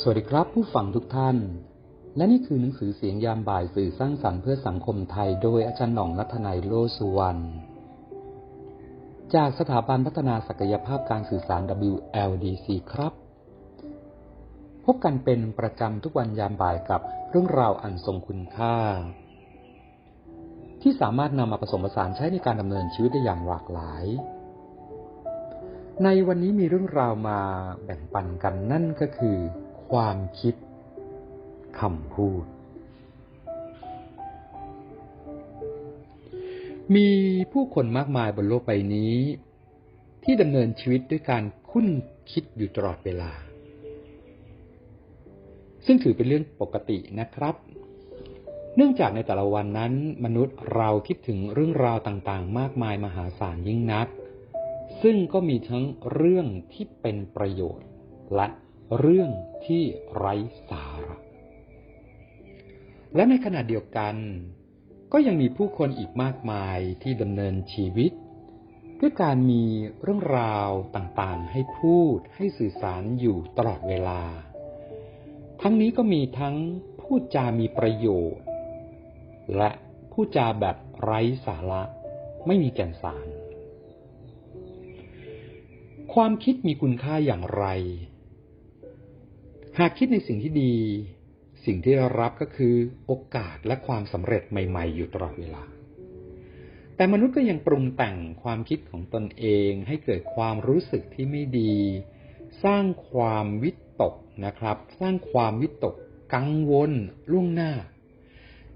สวัสดีครับผู้ฟังทุกท่าน และนี่คือหนังสือเสียงยามบ่ายสื่อสร้างสรรค์เพื่อสังคมไทย โดยอาจารย์หน่องนัทนายโลสุวรรณ จากสถาบันพัฒนาศักยภาพการสื่อสาร WLDC ครับ พบกันเป็นประจำทุกวันยามบ่ายกับเรื่องราวอันทรงคุณค่า ที่สามารถนำมาผสมผสานใช้ในการดำเนินชีวิตได้อย่างหลากหลายในวันนี้มีเรื่องราวมาแบ่งปันกันนั่นก็คือ ความคิดคำพูด มีผู้คนมากมายบนโลกใบนี้ ที่ดำเนินชีวิตด้วยการคุ้นคิดอยู่ตลอดเวลา ซึ่งถือเป็นเรื่องปกตินะครับ เนื่องจากในแต่ละวันนั้น มนุษย์เราคิดถึงเรื่องราวต่างๆ มากมายมหาศาลยิ่งนัก ซึ่งก็มีทั้งเรื่องที่เป็นประโยชน์และ เรื่องที่ไร้สาระ และในขณะเดียวกัน ก็ยังมีผู้คนอีกมากมายที่ดำเนินชีวิต ด้วยการมีเรื่องราวต่างๆ ให้พูดให้สื่อสารอยู่ตลอดเวลา ทั้งนี้ก็มีทั้งพูดจามีประโยชน์ และพูดจาแบบไร้สาระไม่มีแก่นสาร ความคิดมีคุณค่าอย่างไร หากคิดในสิ่งที่ดี สิ่งที่ได้รับก็คือโอกาสและความสำเร็จใหม่ ๆ อยู่ตลอดเวลา แต่มนุษย์ก็ยังปรุงแต่งความคิดของตนเองให้เกิดความรู้สึกที่ไม่ดี สร้างความวิตกนะครับ สร้างความวิตกกังวล ล่วงหน้า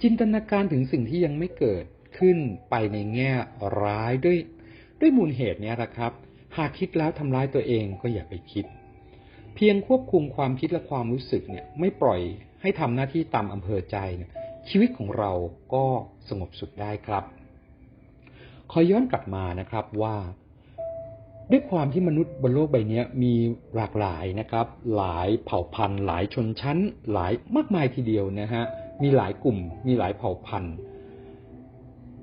จินตนาการถึงสิ่งที่ยังไม่เกิดขึ้นไปในแง่ร้ายด้วย ด้วยมูลเหตุเนี้ยนะครับ หากคิดแล้วทำร้ายตัวเองก็อย่าไปคิด เพียงควบคุมความคิดและความรู้สึกเนี่ยไม่ปล่อยให้ทำหน้าที่ตามอำเภอใจเนี่ยชีวิตของเราก็สงบสุขได้ครับ ขอย้อนกลับมานะครับว่า ด้วยความที่มนุษย์บนโลกใบนี้มีหลากหลายนะครับ หลายเผ่าพันธุ์ หลายชนชั้น หลายมากมายทีเดียวนะฮะมีหลายกลุ่ม มีหลายเผ่าพันธุ์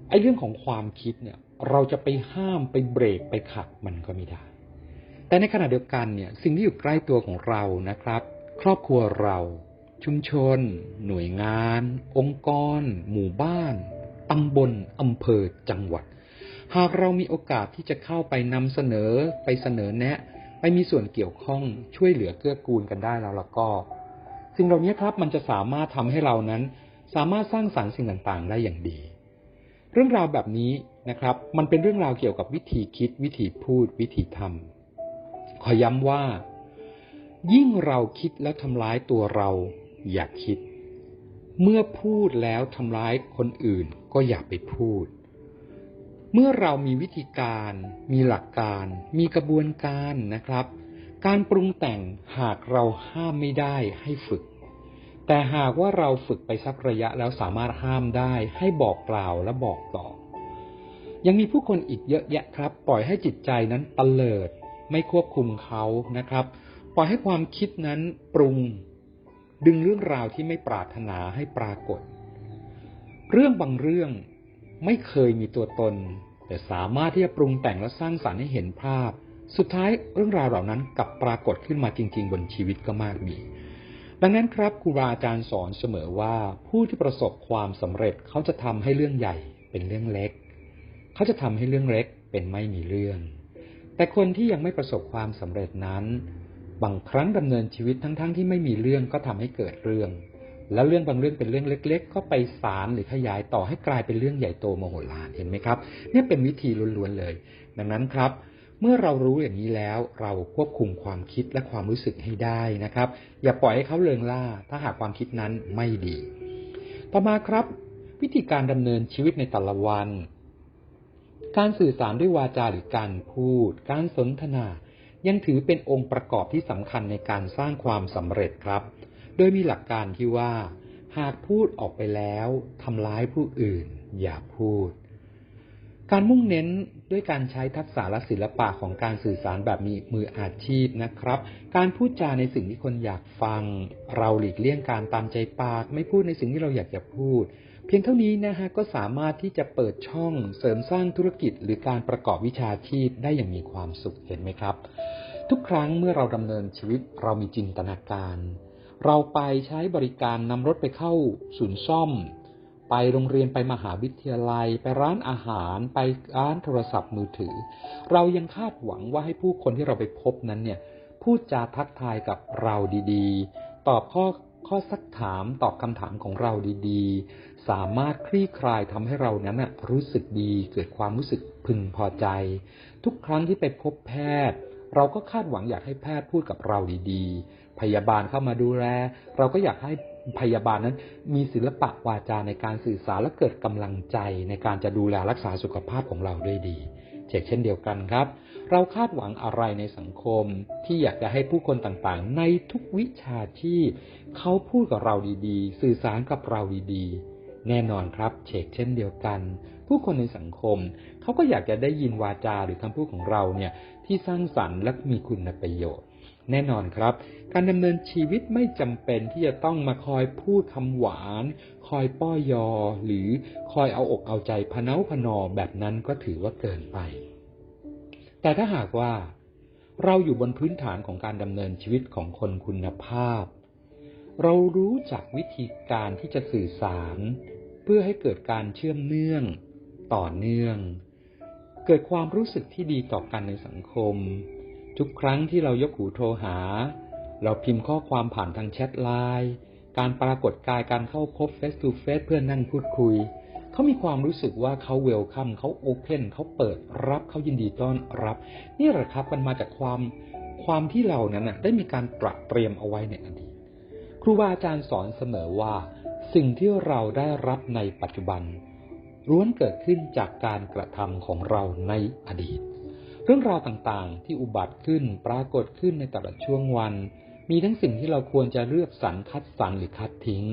ไอ้เรื่องของความคิดเนี่ย เราจะไปห้ามไปเบรกไปขัดมันก็ไม่ได้ แต่ในขณะเดียวกันเนี่ยสิ่งที่อยู่ใกล้ตัวของเรานะครับ ครอบครัวเรา ชุมชน หน่วยงาน องค์กร หมู่บ้านตำบลอำเภอจังหวัด หากเรามีโอกาสที่จะเข้าไปนำเสนอไปเสนอแนะ ไปมีส่วนเกี่ยวข้องช่วยเหลือเกื้อกูลกันได้แล้วแล้วก็สิ่งเหล่านี้ครับมันจะสามารถทำให้เรานั้น สามารถสร้างสรรค์สิ่งต่างๆ ได้อย่างดี เรื่องราวแบบนี้นะครับ มันเป็นเรื่องราวเกี่ยวกับวิธีคิด วิธีพูด วิธีทำ ขอย้ำว่า ยิ่งเราคิดแล้วทำร้ายตัวเรา อย่าคิด เมื่อพูดแล้วทำร้ายคนอื่นก็อย่าไปพูด เมื่อเรามีวิธีการ มีหลักการ มีกระบวนการนะครับ การปรุงแต่งหากเราห้ามไม่ได้ให้ฝึกแต่หากว่าเราฝึกไปสักระยะแล้วสามารถห้ามได้ให้บอกกล่าวและบอกต่อ ยังมีผู้คนอีกเยอะแยะครับ ปล่อยให้จิตใจนั้นตะเลิด ไม่ควบคุมเขานะครับ ปล่อยให้ความคิดนั้นปรุง ดึงเรื่องราวที่ไม่ปรารถนาให้ปรากฏ เรื่องบางเรื่องไม่เคยมีตัวตน แต่สามารถที่จะปรุงแต่งและสร้างสรรค์ให้เห็นภาพ สุดท้ายเรื่องราวเหล่านั้นกลับปรากฏขึ้นมาจริง ๆ บนชีวิตก็มากมีดังนั้นครับครูบาอาจารย์สอนเสมอว่าผู้ที่ประสบความสำเร็จเขาจะทำให้เรื่องใหญ่เป็นเรื่องเล็ก เขาจะทำให้เรื่องเล็กเป็นไม่มีเรื่อง แต่คนที่ยังไม่ประสบความสำเร็จนั้น บางครั้งดำเนินชีวิตทั้งๆทที่ไม่มีเรื่องก็ทำให้เกิดเรื่อง แล้วเรื่องบางเรื่องเป็นเรื่องเล็ก ๆ ก็ไปสารหรือขยายต่อให้กลายเป็นเรื่องใหญ่โตมโหฬารเห็นไหมครับเนี่ยเป็นวิธีล้วนๆเลย ดังนั้นครับ เมื่อเรารู้อย่างนี้แล้วเราควบคุมความคิดและความรู้สึกให้ได้นะครับ อย่าปล่อยให้เขาเลิงล่า ถ้าหากความคิดนั้นไม่ดี ต่อมาครับ วิธีการดำเนินชีวิตในแต่ละวัน การสื่อสารด้วยวาจาหรือการพูด การสนทนา ยังถือเป็นองค์ประกอบที่สำคัญในการสร้างความสำเร็จครับ โดยมีหลักการที่ว่า หากพูดออกไปแล้วทำร้ายผู้อื่น อย่าพูด การมุ่งเน้นด้วยการใช้ทักษะและศิลปะของการสื่อสารแบบมีมืออาชีพนะครับ การพูดจาในสิ่งที่คนอยากฟัง เราหลีกเลี่ยงการตามใจปาก ไม่พูดในสิ่งที่เราอยากจะพูด เพียงเท่านี้นะฮะก็สามารถที่จะเปิดช่องเสริมสร้างธุรกิจ หรือการประกอบวิชาชีพได้อย่างมีความสุขเห็นไหมครับ ทุกครั้งเมื่อเราดำเนินชีวิตเรามีจินตนาการเราไปใช้บริการนำรถไปเข้าศูนย์ซ่อม ไปโรงเรียนไปมหาวิทยาลัย ไปร้านอาหารไปร้านโทรศัพท์มือถือ เรายังคาดหวังว่าให้ผู้คนที่เราไปพบนั้นเนี่ยพูดจาทักทายกับเราดีๆ ตอบข้อข้อสักถามตอบคำถามของเราดีๆ สามารถคลี่คลายทำให้เรานั้นรู้สึกดีเกิดความรู้สึกพึงพอใจ ทุกครั้งที่ไปพบแพทย์ เราก็คาดหวังอยากให้แพทย์พูดกับเราดีๆ พยาบาลเข้ามาดูแล เราก็อยากให้ พยาบาลนั้น มีศิลปะวาจาในการสื่อสารและเกิดกำลังใจในการจะดูแลรักษาสุขภาพของเราด้วยดีเช่นเช่นเดียวกันครับ เราคาดหวังอะไรในสังคมที่อยากจะให้ผู้คนต่างๆ ในทุกวิชาชีพเขาพูดกับเราดีๆ สื่อสารกับเราดีๆ แน่นอนครับเชกเช่นเดียวกัน ผู้คนในสังคมเขาก็อยากจะได้ยินวาจาหรือคำพูดของเราเนี่ยที่สร้างสรรค์และมีคุณประโยชน์ แน่นอนครับ การดำเนินชีวิตไม่จำเป็นที่จะต้องมาคอยพูดคำหวาน คอยป้อยอ หรือคอยเอาอกเอาใจพเนาพนอแบบนั้นก็ถือว่าเกินไป แต่ถ้าหากว่า เราอยู่บนพื้นฐานของการดำเนินชีวิตของคนคุณภาพ เรารู้จักวิธีการที่จะสื่อสาร เพื่อให้เกิดการเชื่อมเนื่อง ต่อเนื่อง เกิดความรู้สึกที่ดีต่อกันในสังคม ทุกครั้งที่เรายกหูโทรหา เราพิมพ์ข้อความผ่านทางแชทไลน์การปรากฏกายการเข้าพบ face to face เพื่อนนั่งพูดคุย เขามีความรู้สึกว่าเขาเวลคัมเขาโอเพนเขาเปิดรับเขายินดีต้อนรับ นี่แหละครับมันมาจากความความที่เรานั้นนะได้มีการตระเตรียมเอาไว้ในอดีตครูบาอาจารย์สอนเสมอว่า สิ่งที่เราได้รับในปัจจุบันล้วนเกิดขึ้นจากการกระทำของเราในอดีต เรื่องราวต่างๆ ที่อุบัติขึ้นปรากฏขึ้นในแต่ละช่วงวัน มีทั้งสิ่งที่เราควรจะเลือกสรรคัดสรรหรือคัดทิ้ง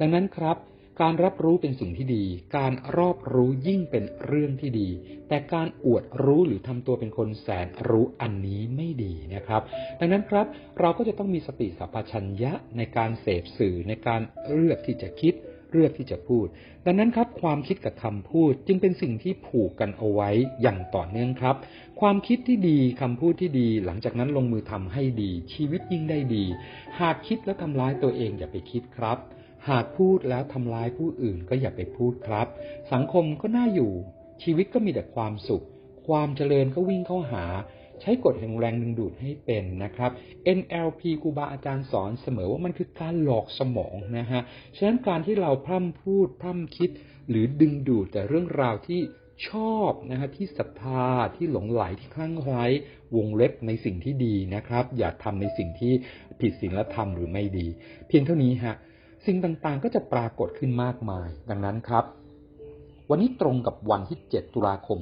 ดังนั้นครับ การรับรู้เป็นสิ่งที่ดี การรอบรู้ยิ่งเป็นเรื่องที่ดี แต่การอวดรู้หรือทำตัวเป็นคนแสนรู้อันนี้ไม่ดีนะครับ ดังนั้นครับเราก็จะต้องมีสติสัพพัญญะในการเสพสื่อในการเลือกที่จะคิด เลือกที่จะพูด ดังนั้นครับความคิดกับคำพูดจึงเป็นสิ่งที่ผูกกันเอาไว้อย่างต่อเนื่องครับ ความคิดที่ดีคำพูดที่ดี หลังจากนั้นลงมือทำให้ดี ชีวิตยิ่งได้ดี หากคิดแล้วทำร้ายตัวเองอย่าไปคิดครับ หากพูดแล้วทำร้ายผู้อื่นก็อย่าไปพูดครับ สังคมก็น่าอยู่ ชีวิตก็มีแต่ความสุข ความเจริญก็วิ่งเข้าหา ใช้กฎแห่งแรงดึงดูดให้เป็นนะครับ NLP ครูบาอาจารย์สอนเสมอว่ามันคือการหลอกสมองนะฮะ ฉะนั้นการที่เราพร่ำพูดพร่ำคิด หรือดึงดูดแต่เรื่องราวที่ชอบนะฮะที่ศรัทธาที่หลงไหลที่คลั่งไคล้วงเล็บในสิ่งที่ดีนะครับ อย่าทำในสิ่งที่ผิดศีลธรรมหรือไม่ดี เพียงเท่านี้ฮะสิ่งต่างๆก็จะปรากฏขึ้นมากมาย ดังนั้นครับ วันนี้ตรงกับวันที่ 7 ตุลาคม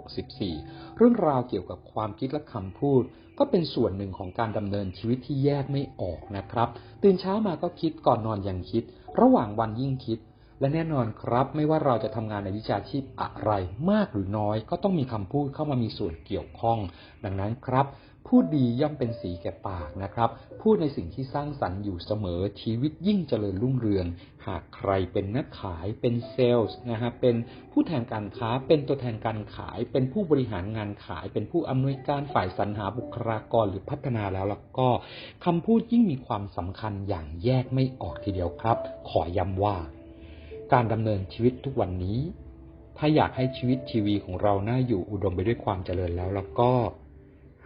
2564 เรื่องราวเกี่ยวกับความคิดและคำพูด ก็เป็นส่วนหนึ่งของการดำเนินชีวิตที่แยกไม่ออกนะครับ ตื่นเช้ามาก็คิดก่อนนอนยังคิด ระหว่างวันยิ่งคิด และแน่นอนครับ ไม่ว่าเราจะทำงานในวิชาชีพอะไร มากหรือน้อย ก็ต้องมีคำพูดเข้ามามีส่วนเกี่ยวข้อง ดังนั้นครับ พูดดีย่อมเป็นสีแก่ปากนะครับ พูดในสิ่งที่สร้างสรรค์อยู่เสมอชีวิตยิ่งเจริญรุ่งเรือง หากใครเป็นนักขายเป็นเซลล์นะฮะเป็นผู้แทนการค้าเป็นตัวแทนการขาย เป็นผู้บริหารงานขาย เป็นผู้อำนวยการฝ่ายสรรหาบุคลากรหรือพัฒนาแล้วแล้วก็คำพูดยิ่งมีความสำคัญอย่างแยกไม่ออกทีเดียวครับ ขอย้ำว่า การดำเนินชีวิตทุกวันนี้ ถ้าอยากให้ชีวิตชีวีของเราน่าอยู่อุดมไปด้วยความเจริญแล้วแล้วก็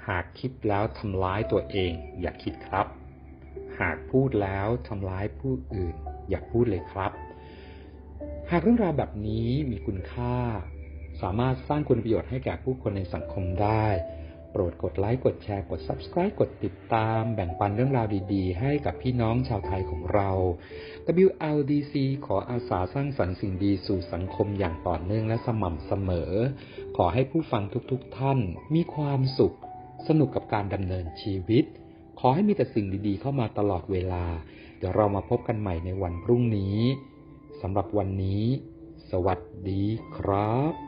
หากคิดแล้วทำร้ายตัวเอง อย่าคิดครับ หากพูดแล้วทำร้ายผู้อื่น อย่าพูดเลยครับ หากเรื่องราวแบบนี้มีคุณค่า สามารถสร้างคุณประโยชน์ให้แก่ผู้คนในสังคมได้ โปรดกดไลค์กดแชร์กด Subscribe กดติดตาม แบ่งปันเรื่องราวดีๆ ให้กับพี่น้องชาวไทยของเรา WLDC ขออาสาสร้างสรรค์สิ่งดีสู่สังคมอย่างต่อเนื่องและสม่ำเสมอ ขอให้ผู้ฟังทุกๆทท่านมีความสุข สนุกกับการดำเนินชีวิต ขอให้มีแต่สิ่งดีๆ เข้ามาตลอดเวลา เดี๋ยวเรามาพบกันใหม่ในวันพรุ่งนี้สำหรับวันนี้ สวัสดีครับ